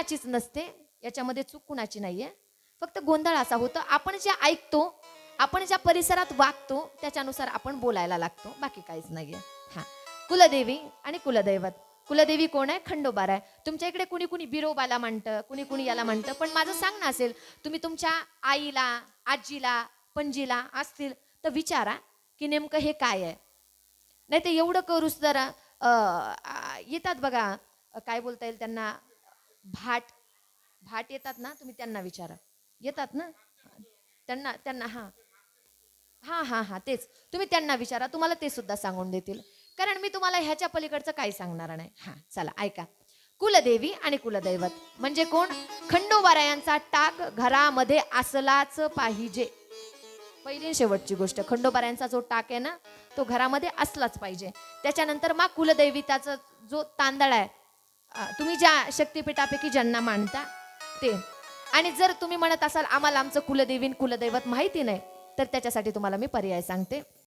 कुणाचीच नसते याच्यामध्ये चूक कुणाची नाहीये. फक्त गोंधळ असा होतो आपण जे ऐकतो आपण ज्या परिसरात वागतो त्याच्यानुसार आपण बोलायला लागतो बाकी काहीच नाहीये. हा. कुलदेवी आणि कुलदैवत. कुलदेवी कोण आहे? खंडोबार आहे. तुमच्या इकडे कुणी कुणी बिरोबाला म्हणतं कुणी कुणी याला म्हणतं पण माझं सांगणं असेल तुम्ही तुमच्या आईला आजीला पणजीला असतील तर विचारा की नेमकं हे काय आहे. नाही ते एवढं करूच जरा येतात बघा काय बोलता येईल त्यांना? भाट भाट येतात ना तुम्ही त्यांना विचारा. येतात ना? त्यांना त्यांना हां. हां हां हां तेच. तुम्ही त्यांना विचारा तुम्हाला ते सुद्धा सांगून देतील. कारण मी तुम्हाला ह्याच्या पलीकडचं काही सांगणार नाही. हां चला ऐका. कुलदेवी आणि कुलदैवत म्हणजे कोण? खंडोबारायांचा टाक घरामध्ये असलाच पाहिजे. पहिली शेवटची गोष्ट खंडोबारायांचा जो टाक आहे ना तो घरामध्ये असलाच पाहिजे. त्याच्यानंतर मग कुलदैविताचा जो तांदळ आहे तुम्ही ज्या शक्तिपीठापैकी ज्यांना मानता ते. आणि जर तुम्ही म्हणत असाल आम्हाला आमचं कुलदेवीन कुलदैवत माहिती नाही तर त्याच्यासाठी तुम्हाला मी पर्याय सांगते.